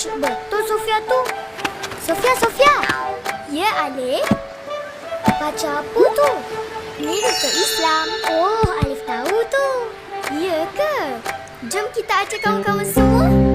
Ish, betul Sofia tu. Sofia, Sofia. Ya, Alif. Baca apa tu? Ini buku Islam. Oh, Alif tahu tu. Ya ke? Jom kita ajak kawan-kawan semua.